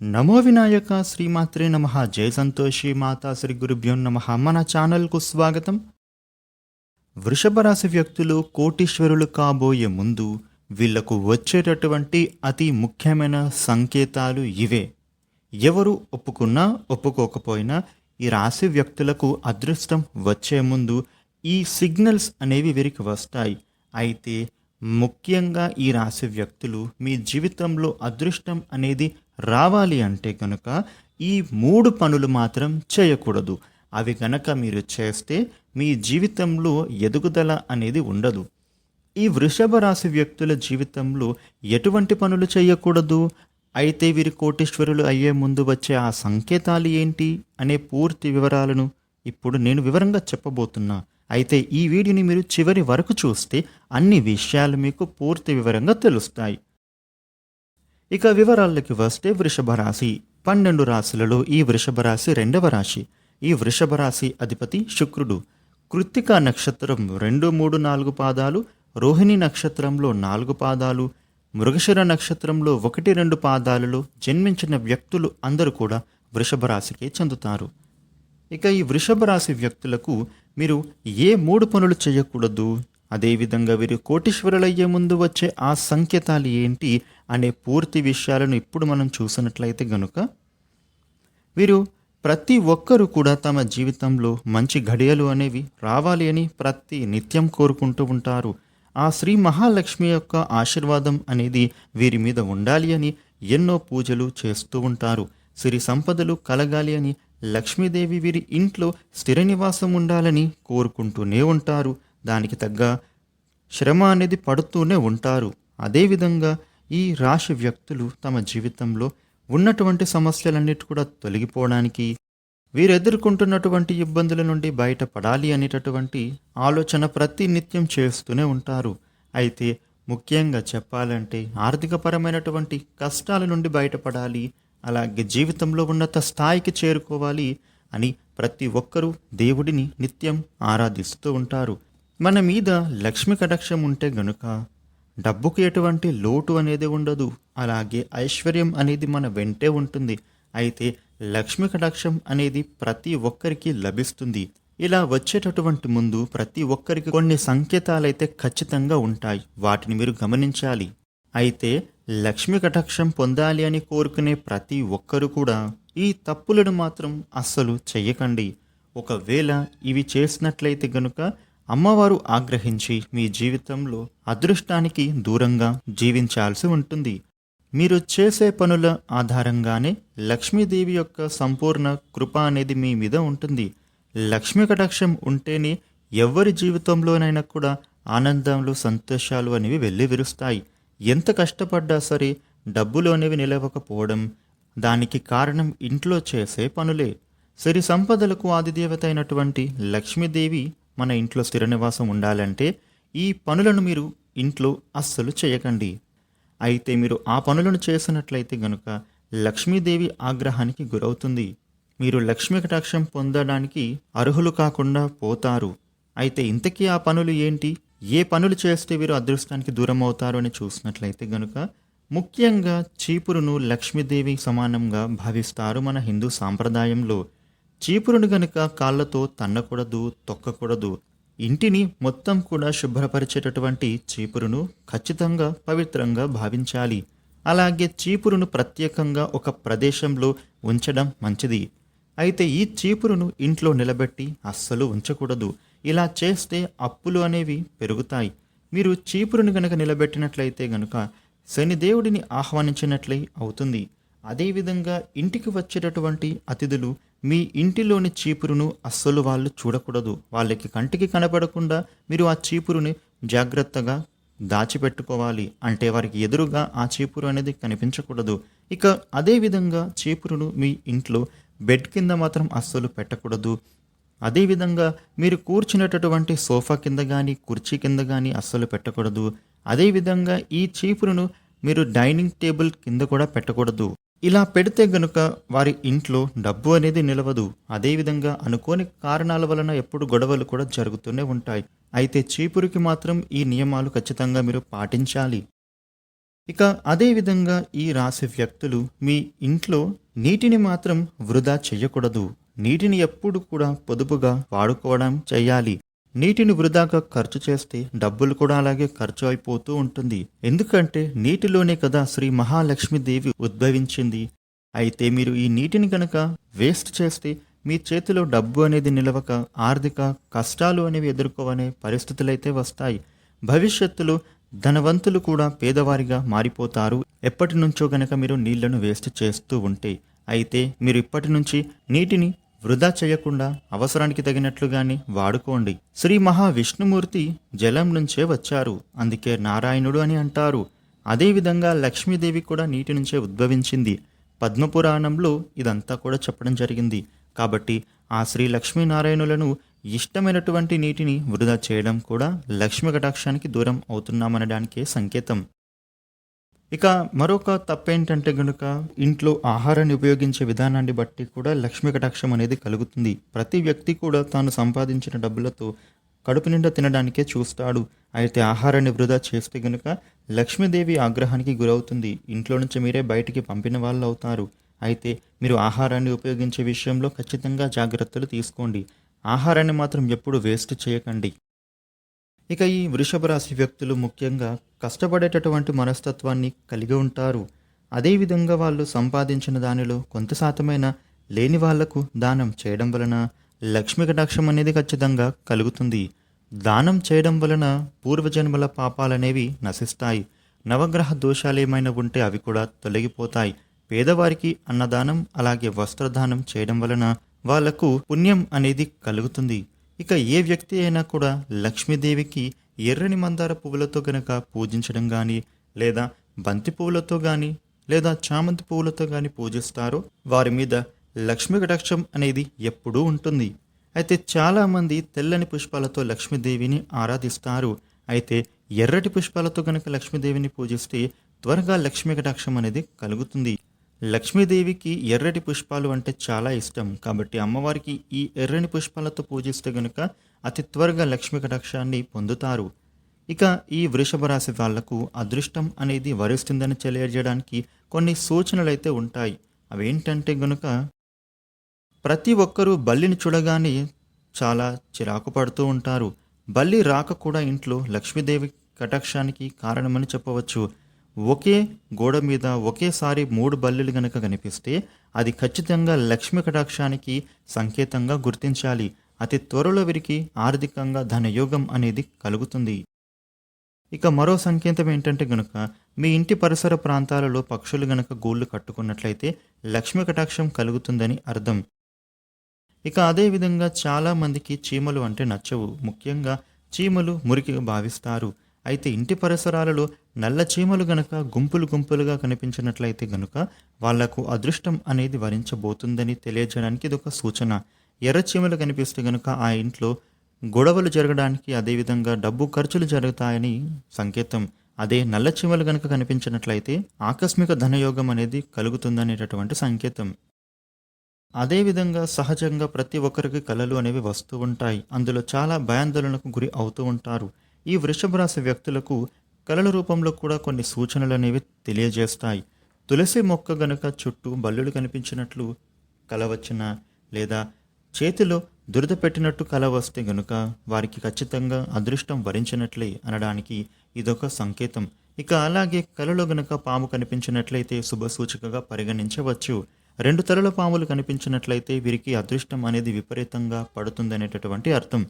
నమో వినాయక శ్రీమాత్రే నమ. జయ సంతోషి మాతా శ్రీ గురుభ్యో నమ. మన ఛానల్కు స్వాగతం. వృషభ రాశి వ్యక్తులు కోటీశ్వరులు కాబోయే ముందు వీళ్ళకు వచ్చేటటువంటి అతి ముఖ్యమైన సంకేతాలు ఇవే. ఎవరు ఒప్పుకున్నా ఒప్పుకోకపోయినా ఈ రాశి వ్యక్తులకు అదృష్టం వచ్చే ముందు ఈ సిగ్నల్స్ అనేవి వీరికి వస్తాయి. అయితే ముఖ్యంగా ఈ రాశి వ్యక్తులు మీ జీవితంలో అదృష్టం అనేది రావాలి అంటే కనుక ఈ మూడు పనులు మాత్రం చేయకూడదు. అవి కనుక మీరు చేస్తే మీ జీవితంలో ఎదుగుదల అనేది ఉండదు. ఈ వృషభ రాశి వ్యక్తుల జీవితంలో ఎటువంటి పనులు చేయకూడదు? అయితే వీరి కోటీశ్వరులు అయ్యే ముందు వచ్చే ఆ సంకేతాలు ఏంటి? అనే పూర్తి వివరాలను ఇప్పుడు నేను వివరంగా చెప్పబోతున్నా. అయితే ఈ వీడియోని మీరు చివరి వరకు చూస్తే అన్ని విషయాలు మీకు పూర్తి వివరంగా తెలుస్తాయి. ఇక వివరాల్లోకి వస్తే వృషభ రాశి. పన్నెండు రాశులలో ఈ వృషభ రాశి రెండవ రాశి. ఈ వృషభ రాశి అధిపతి శుక్రుడు. కృత్తిక నక్షత్రం రెండు మూడు నాలుగు పాదాలు రోహిణి నక్షత్రంలో నాలుగు పాదాలు మృగశిర నక్షత్రంలో ఒకటి రెండు పాదాలలో జన్మించిన వ్యక్తులు అందరూ కూడా వృషభ రాశికే చెందుతారు. ఇక ఈ వృషభ రాశి వ్యక్తులకు మీరు ఏ మూడు పనులు చేయకూడదు? అదేవిధంగా వీరు కోటీశ్వరులయ్యే ముందు వచ్చే ఆ సంకేతాలు ఏంటి అనే పూర్తి విషయాలను ఇప్పుడు మనం చూసినట్లయితే గనుక వీరు ప్రతి ఒక్కరూ కూడా తమ జీవితంలో మంచి ఘడియలు అనేవి రావాలి అని ప్రతి నిత్యం కోరుకుంటూ ఉంటారు. ఆ శ్రీ మహాలక్ష్మి యొక్క ఆశీర్వాదం అనేది వీరి మీద ఉండాలి అని ఎన్నో పూజలు చేస్తూ ఉంటారు. సిరి సంపదలు కలగాలి అని లక్ష్మీదేవి వీరి ఇంట్లో స్థిర నివాసం ఉండాలని కోరుకుంటూనే ఉంటారు. దానికి తగ్గ శ్రమ అనేది పడుతూనే ఉంటారు. అదేవిధంగా ఈ రాశి వ్యక్తులు తమ జీవితంలో ఉన్నటువంటి సమస్యలన్నిటి కూడా తొలగిపోవడానికి వీరు ఎదుర్కొంటున్నటువంటి ఇబ్బందుల నుండి బయటపడాలి అనేటటువంటి ఆలోచన ప్రతి నిత్యం చేస్తూనే ఉంటారు. అయితే ముఖ్యంగా చెప్పాలంటే ఆర్థికపరమైనటువంటి కష్టాల నుండి బయటపడాలి అలాగే జీవితంలో ఉన్నత స్థాయికి చేరుకోవాలి అని ప్రతి ఒక్కరూ దేవుడిని నిత్యం ఆరాధిస్తూ ఉంటారు. మన మీద లక్ష్మి కటాక్షం ఉంటే గనుక డబ్బుకు ఎటువంటి లోటు అనేది ఉండదు. అలాగే ఐశ్వర్యం అనేది మన వెంటే ఉంటుంది. అయితే లక్ష్మి కటాక్షం అనేది ప్రతి ఒక్కరికి లభిస్తుంది. ఇలా వచ్చేటటువంటి ముందు ప్రతి ఒక్కరికి కొన్ని సంకేతాలైతే ఖచ్చితంగా ఉంటాయి. వాటిని మీరు గమనించాలి. అయితే లక్ష్మి కటాక్షం పొందాలి అని కోరుకునే ప్రతి ఒక్కరు కూడా ఈ తప్పులను మాత్రం అస్సలు చెయ్యకండి. ఒకవేళ ఇవి చేసినట్లయితే గనుక అమ్మవారు ఆగ్రహించి మీ జీవితంలో అదృష్టానికి దూరంగా జీవించాల్సి ఉంటుంది. మీరు చేసే పనుల ఆధారంగానే లక్ష్మీదేవి యొక్క సంపూర్ణ కృప అనేది మీ మీద ఉంటుంది. లక్ష్మీ కటాక్షం ఉంటేనే ఎవరి జీవితంలోనైనా కూడా ఆనందాలు సంతోషాలు అనేవి వెళ్ళి విరుస్తాయి ఎంత కష్టపడ్డా సరే డబ్బులు అనేవి నిలవకపోవడం దానికి కారణం ఇంట్లో చేసే పనులే. సిరి సంపదలకు ఆదిదేవత అయినటువంటి లక్ష్మీదేవి మన ఇంట్లో స్థిర నివాసం ఉండాలంటే ఈ పనులను మీరు ఇంట్లో అస్సలు చేయకండి. అయితే మీరు ఆ పనులను చేసినట్లయితే గనుక లక్ష్మీదేవి ఆగ్రహానికి గురవుతుంది. మీరు లక్ష్మీ కటాక్షం పొందడానికి అర్హులు కాకుండా పోతారు. అయితే ఇంతకీ ఆ పనులు ఏంటి? ఏ పనులు చేస్తే వీరు అదృష్టానికి దూరం అవుతారు అని చూసినట్లయితే గనుక ముఖ్యంగా చీపురును లక్ష్మీదేవి సమానంగా భావిస్తారు మన హిందూ సాంప్రదాయంలో. చీపురును గనుక కాళ్ళతో తన్నకూడదు తొక్కకూడదు ఇంటిని మొత్తం కూడా శుభ్రపరిచేటటువంటి చీపురును ఖచ్చితంగా పవిత్రంగా భావించాలి. అలాగే చీపురును ప్రత్యేకంగా ఒక ప్రదేశంలో ఉంచడం మంచిది. అయితే ఈ చీపురును ఇంట్లో నిలబెట్టి అస్సలు ఉంచకూడదు. ఇలా చేస్తే అప్పులు అనేవి పెరుగుతాయి. మీరు చీపురుని గనక నిలబెట్టినట్లయితే గనుక శనిదేవుడిని ఆహ్వానించినట్లయి అవుతుంది. అదేవిధంగా ఇంటికి వచ్చేటటువంటి అతిథులు మీ ఇంటిలోని చీపురును అస్సలు వాళ్ళు చూడకూడదు. వాళ్ళకి కంటికి కనపడకుండా మీరు ఆ చీపురుని జాగ్రత్తగా దాచిపెట్టుకోవాలి. అంటే వారికి ఎదురుగా ఆ చీపురు అనేది కనిపించకూడదు. ఇక అదేవిధంగా చీపురును మీ ఇంట్లో బెడ్ కింద మాత్రం అస్సలు పెట్టకూడదు. అదేవిధంగా మీరు కూర్చునేటటువంటి సోఫా కింద కానీ కుర్చీ కింద కానీ అస్సలు పెట్టకూడదు. అదేవిధంగా ఈ చీపురును మీరు డైనింగ్ టేబుల్ కింద కూడా పెట్టకూడదు. ఇలా పెడితే గనుక వారి ఇంట్లో డబ్బు అనేది నిలవదు. అదేవిధంగా అనుకోని కారణాల వలన ఎప్పుడు గొడవలు కూడా జరుగుతూనే ఉంటాయి. అయితే చీపురికి మాత్రం ఈ నియమాలు ఖచ్చితంగా మీరు పాటించాలి. ఇక అదేవిధంగా ఈ రాశి వ్యక్తులు మీ ఇంట్లో నీటిని మాత్రం వృధా చేయకూడదు. నీటిని ఎప్పుడు కూడా పొదుపుగా వాడుకోవడం చేయాలి. నీటిని వృధాగా ఖర్చు చేస్తే డబ్బులు కూడా అలాగే ఖర్చు అయిపోతూ ఉంటుంది. ఎందుకంటే నీటిలోనే కదా శ్రీ మహాలక్ష్మీదేవి ఉద్భవించింది. అయితే మీరు ఈ నీటిని గనక వేస్ట్ చేస్తే మీ చేతిలో డబ్బు అనేది నిలవక ఆర్థిక కష్టాలు అనేవి ఎదుర్కోవనే పరిస్థితులైతే వస్తాయి. భవిష్యత్తులో ధనవంతులు కూడా పేదవారిగా మారిపోతారు. ఎప్పటి నుంచో గనక మీరు నీళ్ళను వేస్ట్ చేస్తూ ఉంటే అయితే మీరు ఇప్పటి నుంచి నీటిని వృధా చేయకుండా అవసరానికి తగినట్లుగానే వాడుకోండి. శ్రీ మహావిష్ణుమూర్తి జలం నుంచే వచ్చారు. అందుకే నారాయణుడు అని అంటారు. అదేవిధంగా లక్ష్మీదేవి కూడా నీటి నుంచే ఉద్భవించింది. పద్మపురాణంలో ఇదంతా కూడా చెప్పడం జరిగింది. కాబట్టి ఆ శ్రీ లక్ష్మీనారాయణులను ఇష్టమైనటువంటి నీటిని వృధా చేయడం కూడా లక్ష్మీ కటాక్షానికి దూరం అవుతున్నామనడానికే సంకేతం. ఇక మరొక తప్పేంటంటే గనుక ఇంట్లో ఆహారాన్ని ఉపయోగించే విధానాన్ని బట్టి కూడా లక్ష్మీ కటాక్షం అనేది కలుగుతుంది. ప్రతి వ్యక్తి కూడా తాను సంపాదించిన డబ్బులతో కడుపు నిండా తినడానికే చూస్తాడు. అయితే ఆహారాన్ని వృధా చేస్తే గనుక లక్ష్మీదేవి ఆగ్రహానికి గురవుతుంది. ఇంట్లో నుంచి మీరే బయటికి పంపిన వాళ్ళు అవుతారు. అయితే మీరు ఆహారాన్ని ఉపయోగించే విషయంలో ఖచ్చితంగా జాగ్రత్తలు తీసుకోండి. ఆహారాన్ని మాత్రం ఎప్పుడు వేస్ట్ చేయకండి. ఇక ఈ వృషభ రాశి వ్యక్తులు ముఖ్యంగా కష్టపడేటటువంటి మనస్తత్వాన్ని కలిగి ఉంటారు. అదేవిధంగా వాళ్ళు సంపాదించిన దానిలో కొంత శాతమైన లేని వాళ్ళకు దానం చేయడం వలన లక్ష్మి కటాక్షం అనేది ఖచ్చితంగా కలుగుతుంది. దానం చేయడం వలన పూర్వజన్మల పాపాలనేవి నశిస్తాయి. నవగ్రహ దోషాలు ఏమైనా ఉంటే అవి కూడా తొలగిపోతాయి. పేదవారికి అన్నదానం అలాగే వస్త్రదానం చేయడం వలన వాళ్ళకు పుణ్యం అనేది కలుగుతుంది. ఇక ఏ వ్యక్తి అయినా కూడా లక్ష్మీదేవికి ఎర్రని మందార పువ్వులతో గనక పూజించడం కానీ లేదా బంతి పువ్వులతో కానీ లేదా చామంతి పువ్వులతో కానీ పూజిస్తారో వారి మీద లక్ష్మీ కటాక్షం అనేది ఎప్పుడూ ఉంటుంది. అయితే చాలామంది తెల్లని పుష్పాలతో లక్ష్మీదేవిని ఆరాధిస్తారు. అయితే ఎర్రటి పుష్పాలతో గనక లక్ష్మీదేవిని పూజిస్తే త్వరగా లక్ష్మీ కటాక్షం అనేది కలుగుతుంది. లక్ష్మీదేవికి ఎర్రటి పుష్పాలు అంటే చాలా ఇష్టం. కాబట్టి అమ్మవారికి ఈ ఎర్రని పుష్పాలతో పూజిస్తే గనుక అతి త్వరగా లక్ష్మీ కటాక్షాన్ని పొందుతారు. ఇక ఈ వృషభ రాశి వాళ్ళకు అదృష్టం అనేది వరిస్తుందని తెలియజేయడానికి కొన్ని సూచనలు అయితే ఉంటాయి. అవేంటంటే గనుక ప్రతి ఒక్కరూ బల్లిని చూడగానే చాలా చిరాకు పడుతూ ఉంటారు. బల్లి రాక కూడా ఇంట్లో లక్ష్మీదేవి కటాక్షానికి కారణమని చెప్పవచ్చు. ఒకే గోడ మీద ఒకేసారి మూడు బల్లులు గనక కనిపిస్తే అది ఖచ్చితంగా లక్ష్మీ కటాక్షానికి సంకేతంగా గుర్తించాలి. అతి త్వరలో వీరికి ఆర్థికంగా ధనయోగం అనేది కలుగుతుంది. ఇక మరో సంకేతం ఏంటంటే గనుక మీ ఇంటి పరిసర ప్రాంతాలలో పక్షులు గనక గూళ్ళు కట్టుకున్నట్లయితే లక్ష్మీ కటాక్షం కలుగుతుందని అర్థం. ఇక అదేవిధంగా చాలామందికి చీమలు అంటే నచ్చవు. ముఖ్యంగా చీమలు మురికిగా భావిస్తారు. అయితే ఇంటి పరిసరాలలో నల్ల చీమలు గనక గుంపులు గుంపులుగా కనిపించినట్లయితే గనుక వాళ్ళకు అదృష్టం అనేది వరించబోతుందని తెలియజేయడానికి ఇది ఒక సూచన. ఎర్ర చీమలు కనిపిస్తే గనుక ఆ ఇంట్లో గొడవలు జరగడానికి అదేవిధంగా డబ్బు ఖర్చులు జరుగుతాయని సంకేతం. అదే నల్ల చీమలు కనుక కనిపించినట్లయితే ఆకస్మిక ధనయోగం అనేది కలుగుతుందనేటటువంటి సంకేతం. అదేవిధంగా సహజంగా ప్రతి ఒక్కరికి కళలు అనేవి వస్తూ ఉంటాయి. అందులో చాలా భయాందోళనకు గురి అవుతూ ఉంటారు. ఈ వృషభ రాశి వ్యక్తులకు కళల రూపంలో కూడా కొన్ని సూచనలు అనేవి తెలియజేస్తాయి. తులసి మొక్క గనుక చుట్టూ బల్లులు కనిపించినట్లు కల వచ్చిన లేదా చేతిలో దురద పెట్టినట్టు కల వస్తే గనుక వారికి ఖచ్చితంగా అదృష్టం వరించినట్లే అనడానికి ఇదొక సంకేతం. ఇక అలాగే కలలో గనుక పాము కనిపించినట్లయితే శుభ సూచికగా పరిగణించవచ్చు. రెండు తలల పాములు కనిపించినట్లయితే వీరికి అదృష్టం అనేది విపరీతంగా పడుతుందనేటటువంటి అర్థం.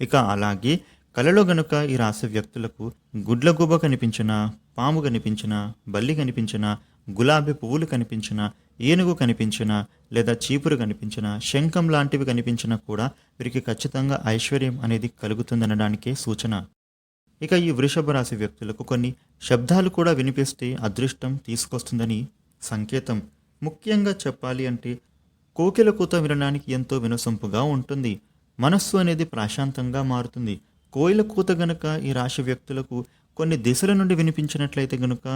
ఇక అలాగే కలలో గనుక ఈ రాశి వ్యక్తులకు గుడ్లగూబ కనిపించిన పాము కనిపించిన బల్లి కనిపించిన గులాబీ పువ్వులు కనిపించిన ఏనుగు కనిపించిన లేదా చీపురు కనిపించిన శంఖం లాంటివి కనిపించినా కూడా వీరికి ఖచ్చితంగా ఐశ్వర్యం అనేది కలుగుతుందనడానికే సూచన. ఇక ఈ వృషభ రాశి వ్యక్తులకు కొన్ని శబ్దాలు కూడా వినిపిస్తే అదృష్టం తీసుకొస్తుందని సంకేతం. ముఖ్యంగా చెప్పాలి అంటే కోకిల కూత వినడానికి ఎంతో వినసొంపుగా ఉంటుంది. మనస్సు అనేది ప్రశాంతంగా మారుతుంది. కోయిల కూత గనుక ఈ రాశి వ్యక్తులకు కొన్ని దిశల నుండి వినిపించినట్లయితే గనుక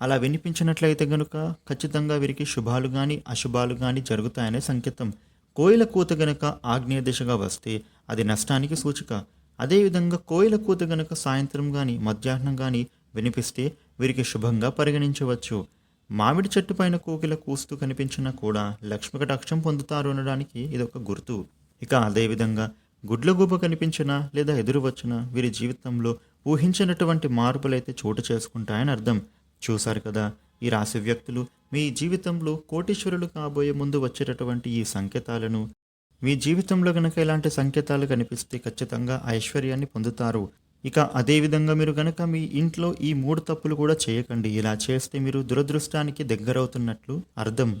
అలా వినిపించినట్లయితే గనుక ఖచ్చితంగా వీరికి శుభాలు కానీ అశుభాలు కానీ జరుగుతాయనే సంకేతం. కోయిల కూత గనుక ఆగ్నేయ దిశగా వస్తే అది నష్టానికి సూచిక. అదేవిధంగా కోయిల కూత గనుక సాయంత్రం కానీ మధ్యాహ్నం కానీ వినిపిస్తే వీరికి శుభంగా పరిగణించవచ్చు. మామిడి చెట్టు పైన కోకిల కూస్తూ కనిపించినా కూడా లక్ష్మి కటాక్షం పొందుతారు అనడానికి ఇది ఒక గుర్తు. ఇక అదేవిధంగా గుడ్లగూబ కనిపించినా లేదా ఎదురు వచ్చినా వీరి జీవితంలో ఊహించినటువంటి మార్పులైతే చోటు చేసుకుంటాయని అర్థం. చూశారు కదా ఈ రాశి వ్యక్తులు మీ జీవితంలో కోటీశ్వరులు కాబోయే ముందు వచ్చేటటువంటి ఈ సంకేతాలను. మీ జీవితంలో గనక ఇలాంటి సంకేతాలు కనిపిస్తే ఖచ్చితంగా ఐశ్వర్యాన్ని పొందుతారు. ఇక అదేవిధంగా మీరు గనక మీ ఇంట్లో ఈ మూడు తప్పులు కూడా చేయకండి. ఇలా చేస్తే మీరు దురదృష్టానికి దగ్గరవుతున్నట్లు అర్థం.